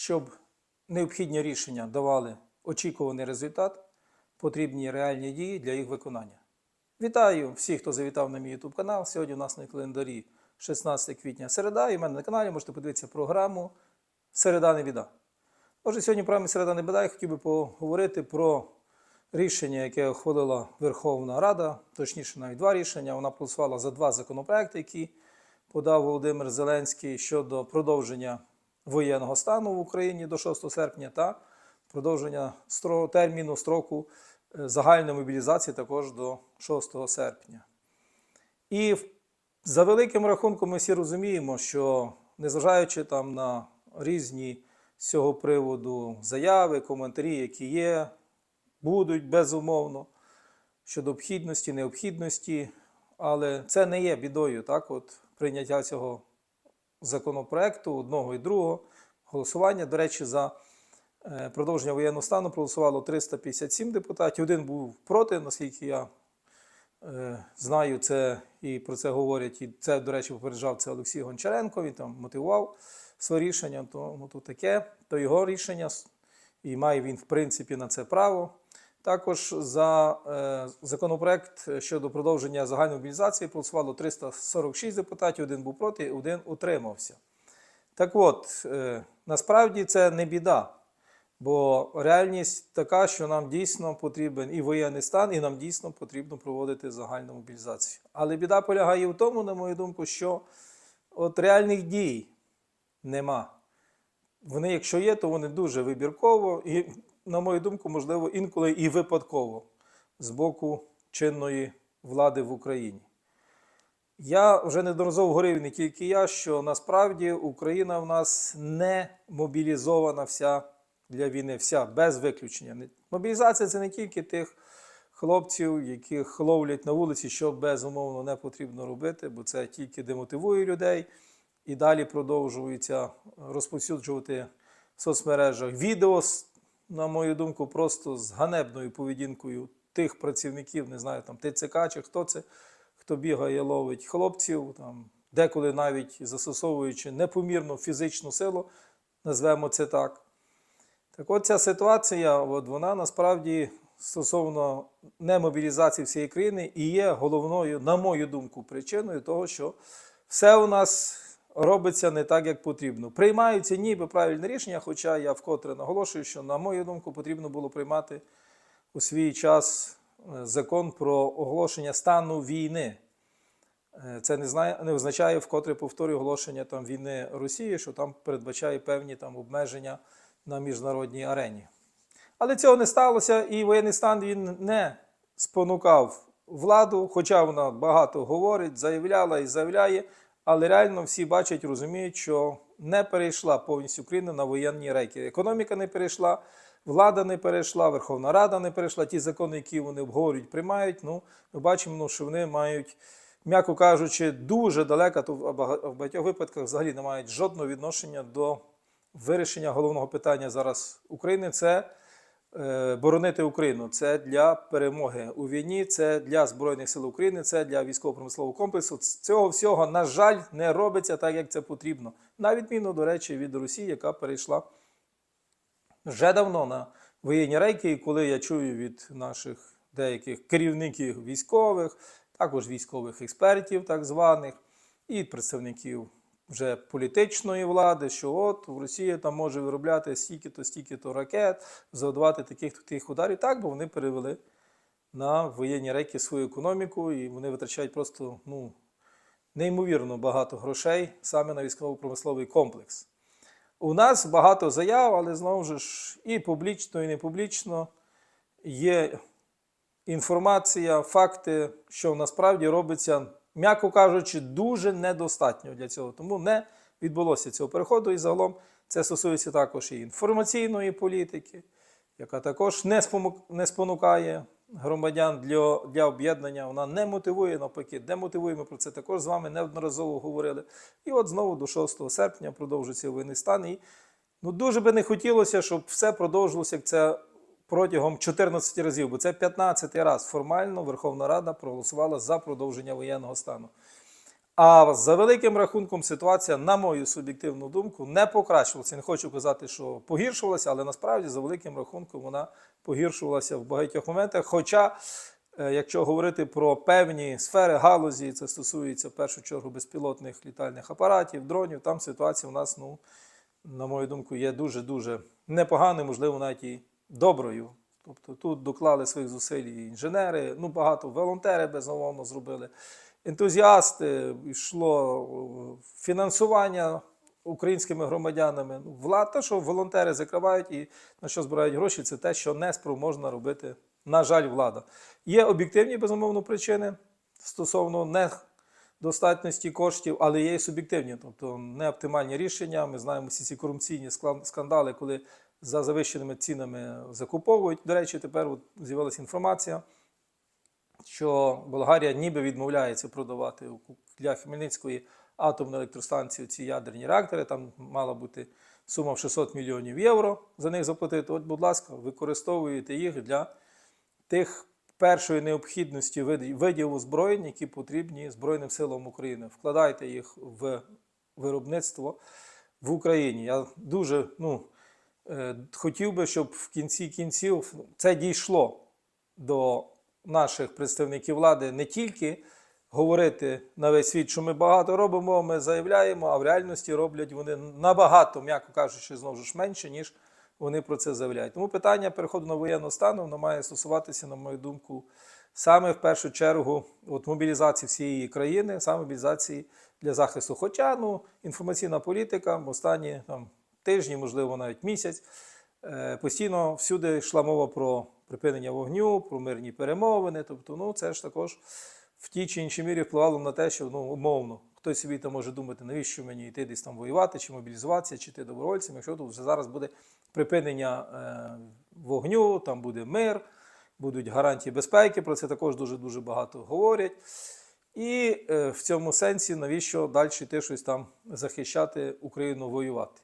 щоб необхідні рішення давали очікуваний результат, потрібні реальні дії для їх виконання. Вітаю всіх, хто завітав на мій YouTube канал. Сьогодні у нас на календарі 16 квітня середа, і в мене на каналі можете подивитися програму Середа не біда. Отже, сьогодні в програмі Середа не біда я хотів би поговорити про рішення, яке ухвалила Верховна Рада, точніше, навіть два рішення. Вона проголосувала за два законопроекти, які подав Володимир Зеленський щодо продовження воєнного стану в Україні до 6 серпня та продовження терміну строку е, загальної мобілізації також до 6 серпня. І за великим рахунком ми всі розуміємо, що незважаючи там на різні з цього приводу заяви, коментарі, які є, будуть безумовно щодо обхідності, необхідності, але це не є бідою, так, от прийняття цього законопроекту одного і другого голосування. До речі, за е, продовження воєнного стану проголосувало 357 депутатів. Один був проти, наскільки я е, знаю це і про це говорять. І це, до речі, попереджав це Олексій Гончаренко. Він там мотивував своє рішення, то, ну, то таке, то його рішення, і має він, в принципі, на це право. Також за е, законопроект щодо продовження загальної мобілізації проголосувало 346 депутатів, один був проти, один утримався. Так от, е, насправді це не біда, бо реальність така, що нам дійсно потрібен і воєнний стан, і нам дійсно потрібно проводити загальну мобілізацію. Але біда полягає в тому, на мою думку, що от реальних дій нема. Вони, якщо є, то вони дуже вибірково і, на мою думку, можливо, інколи і випадково з боку чинної влади в Україні. Я вже неодноразово говорив, не тільки я, що насправді Україна в нас не мобілізована вся для війни, вся без виключення. Мобілізація це не тільки тих хлопців, яких ловлять на вулиці, що безумовно не потрібно робити, бо це тільки демотивує людей і далі продовжується розповсюджувати в соцмережах відео, з, на мою думку, просто з ганебною поведінкою тих працівників, не знаю, там ТЦК чи хто це, хто бігає, ловить хлопців, там, деколи навіть застосовуючи непомірну фізичну силу, назвемо це так. Так от ця ситуація, от вона насправді стосовно немобілізації всієї країни і є головною, на мою думку, причиною того, що все у нас робиться не так, як потрібно. Приймаються ніби правильне рішення, хоча я вкотре наголошую, що, на мою думку, потрібно було приймати у свій час е, закон про оголошення стану війни. Е, Це не, знає, не означає, вкотре повторюю оголошення там, війни Росії, що там передбачає певні там, обмеження на міжнародній арені. Але цього не сталося, і воєнний стан він не спонукав владу, хоча вона багато говорить, заявляла і заявляє, але реально всі бачать, розуміють, що не перейшла повністю Україна на воєнні рейки. Економіка не перейшла, влада не перейшла, Верховна Рада не перейшла. Ті закони, які вони обговорюють, приймають. Ну, ми бачимо, ну, що вони мають, м'яко кажучи, дуже далеко, то в бага- багатьох випадках взагалі не мають жодного відношення до вирішення головного питання зараз України. Це боронити Україну. Це для перемоги у війні, це для Збройних сил України, це для військово-промислового комплексу. Цього всього, на жаль, не робиться так, як це потрібно. На відміну, до речі, від Росії, яка перейшла вже давно на воєнні рейки, і коли я чую від наших деяких керівників військових, також військових експертів, так званих, і представників вже політичної влади, що от в Росії там може виробляти стільки-то, стільки-то ракет, завдавати таких таких ударів. Так, бо вони перевели на воєнні рейки свою економіку, і вони витрачають просто ну, неймовірно багато грошей саме на військово-промисловий комплекс. У нас багато заяв, але знову ж і публічно, і не публічно є інформація, факти, що насправді робиться, м'яко кажучи, дуже недостатньо для цього. Тому не відбулося цього переходу. І загалом це стосується також і інформаційної політики, яка також не, не спонукає громадян для, для об'єднання. Вона не мотивує, навпаки, демотивує. Ми про це також з вами неодноразово говорили. І от знову до 6 серпня продовжується воєнний стан. І ну, дуже би не хотілося, щоб все продовжилося, як це протягом 14 разів, бо це 15 раз формально Верховна Рада проголосувала за продовження воєнного стану. А за великим рахунком ситуація, на мою суб'єктивну думку, не покращувалася. Не хочу казати, що погіршувалася, але насправді за великим рахунком вона погіршувалася в багатьох моментах. Хоча, е, якщо говорити про певні сфери галузі, це стосується в першу чергу безпілотних літальних апаратів, дронів, там ситуація у нас, ну, на мою думку, є дуже-дуже непоганою, можливо, навіть і доброю. Тобто тут доклали своїх зусиль інженери, ну багато волонтери безумовно зробили. Ентузіасти, йшло е, фінансування українськими громадянами. Ну, влада, те, що волонтери закривають і на що збирають гроші, це те, що не спроможна робити, на жаль, влада. Є об'єктивні безумовно причини стосовно недостатності коштів, але є і суб'єктивні, тобто неоптимальні рішення. Ми знаємо всі ці корупційні скандали, коли за завищеними цінами закуповують. До речі, тепер от з'явилася інформація, що Болгарія ніби відмовляється продавати для Хмельницької атомної електростанції ці ядерні реактори. Там мала бути сума в 600 мільйонів євро за них заплатити. От, будь ласка, використовуєте їх для тих першої необхідності видів, озброєнь, які потрібні Збройним силам України. Вкладайте їх в виробництво в Україні. Я дуже ну, хотів би, щоб в кінці кінців це дійшло до наших представників влади не тільки говорити на весь світ, що ми багато робимо, ми заявляємо, а в реальності роблять вони набагато, м'яко кажучи, знову ж менше, ніж вони про це заявляють. Тому питання переходу на воєнну стану воно має стосуватися, на мою думку, саме в першу чергу от мобілізації всієї країни, саме мобілізації для захисту. Хоча ну, інформаційна політика в останні там, тижні, можливо, навіть місяць, е, постійно всюди йшла мова про припинення вогню, про мирні перемовини. Тобто, ну, це ж також в тій чи іншій мірі впливало на те, що ну, умовно. Хтось собі там може думати, навіщо мені йти десь там воювати, чи мобілізуватися, чи йти добровольцем, якщо тут вже зараз буде припинення е, вогню, там буде мир, будуть гарантії безпеки, про це також дуже-дуже багато говорять. І е, в цьому сенсі, навіщо далі йти щось там захищати Україну воювати?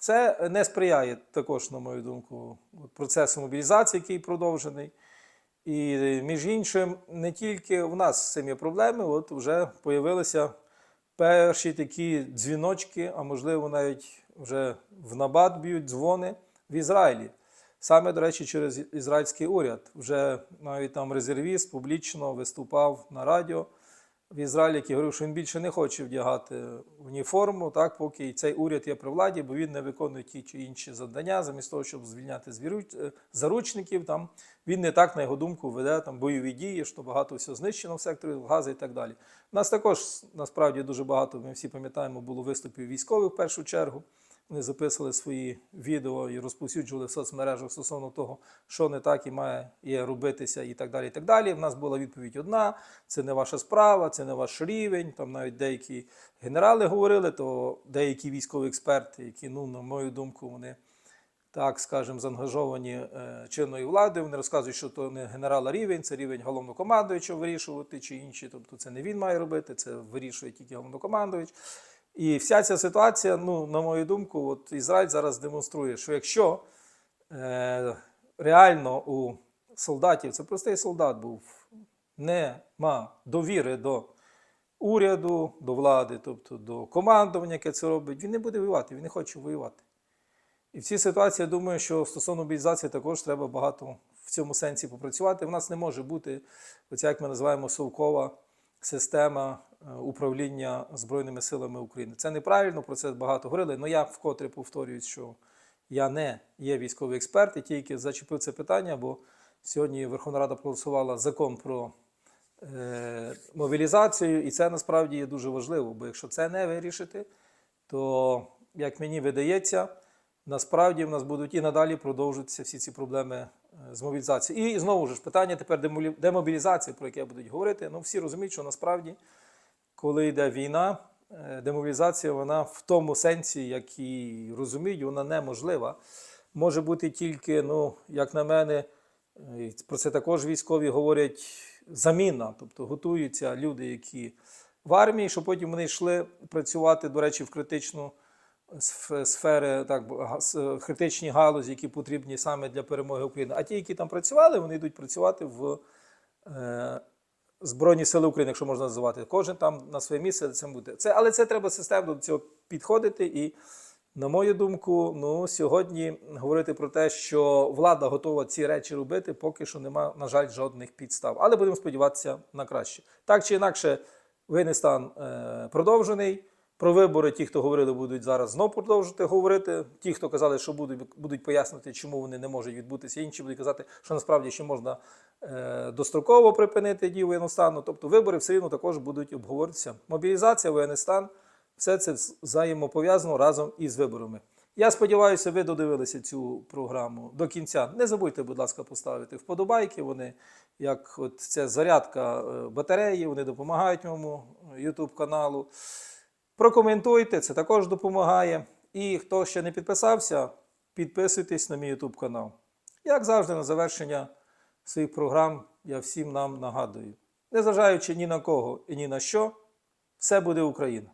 Це не сприяє також, на мою думку, процесу мобілізації, який продовжений. І між іншим, не тільки в нас з цим є проблеми, от вже появилися перші такі дзвіночки, а можливо, навіть вже в набат б'ють дзвони в Ізраїлі. Саме, до речі, через ізраїльський уряд. Вже навіть там резервіст публічно виступав на радіо в Ізраїлі, який говорив, що він більше не хоче вдягати уніформу, так, поки цей уряд є при владі, бо він не виконує ті чи інші завдання, замість того, щоб звільняти е, заручників. Там, він не так, на його думку, веде там, бойові дії, що багато всього знищено в секторі газу і так далі. У нас також насправді дуже багато, ми всі пам'ятаємо, було виступів військових в першу чергу. Вони записували свої відео і розповсюджували в соцмережах стосовно того, що не так і має є робитися, і так далі. І так далі. В нас була відповідь одна: це не ваша справа, це не ваш рівень. Там навіть деякі генерали говорили, то деякі військові експерти, які, ну, на мою думку, вони так скажемо, заангажовані е, чинною владою. Вони розказують, що то не генерала рівень, це рівень головнокомандуючого вирішувати чи інші. Тобто це не він має робити, це вирішує тільки головнокомандуюч. І вся ця ситуація, ну, на мою думку, от Ізраїль зараз демонструє, що якщо е, реально у солдатів, це простий солдат був, нема довіри до уряду, до влади, тобто до командування, яке це робить, він не буде воювати, він не хоче воювати. І в цій ситуації, я думаю, що стосовно мобілізації також треба багато в цьому сенсі попрацювати. У нас не може бути, оця, як ми називаємо, совкова система е, управління Збройними силами України. Це неправильно, про це багато говорили. але я вкотре повторюю, що я не є військовий експерт і тільки зачепив це питання, бо сьогодні Верховна Рада проголосувала закон про е, мобілізацію, і це насправді є дуже важливо, бо якщо це не вирішити, то, як мені видається, насправді в нас будуть і надалі продовжуватися всі ці проблеми е, з мобілізацією. І знову ж питання тепер демобілізації, про яке будуть говорити. Ну, всі розуміють, що насправді, коли йде війна, е, демобілізація, вона в тому сенсі, як і розуміють, вона неможлива. Може бути тільки, ну, як на мене, е, про це також військові говорять, заміна. Тобто готуються люди, які в армії, щоб потім вони йшли працювати, до речі, в критичну сфери, так, критичні галузі, які потрібні саме для перемоги України. А ті, які там працювали, вони йдуть працювати в е, Збройні сили України, якщо можна називати, кожен там на своє місце це буде. Це, але це треба системно до цього підходити. І, на мою думку, ну, сьогодні говорити про те, що влада готова ці речі робити, поки що нема, на жаль, жодних підстав. Але будемо сподіватися на краще. Так чи інакше, воєнний стан е, продовжений. Про вибори ті, хто говорили, будуть зараз знов продовжувати говорити. Ті, хто казали, що будуть, будуть пояснювати, чому вони не можуть відбутися. Інші будуть казати, що насправді ще можна е, достроково припинити дію воєнного стану. Тобто вибори все рівно також будуть обговорюватися. Мобілізація, воєнний стан все це взаємопов'язано разом із виборами. Я сподіваюся, ви додивилися цю програму до кінця. Не забудьте, будь ласка, поставити вподобайки. Вони як от ця зарядка е, батареї, вони допомагають моєму YouTube каналу. Прокоментуйте, це також допомагає. І хто ще не підписався, підписуйтесь на мій YouTube канал. Як завжди, на завершення своїх програм я всім нам нагадую. Незважаючи ні на кого і ні на що, все буде Україна.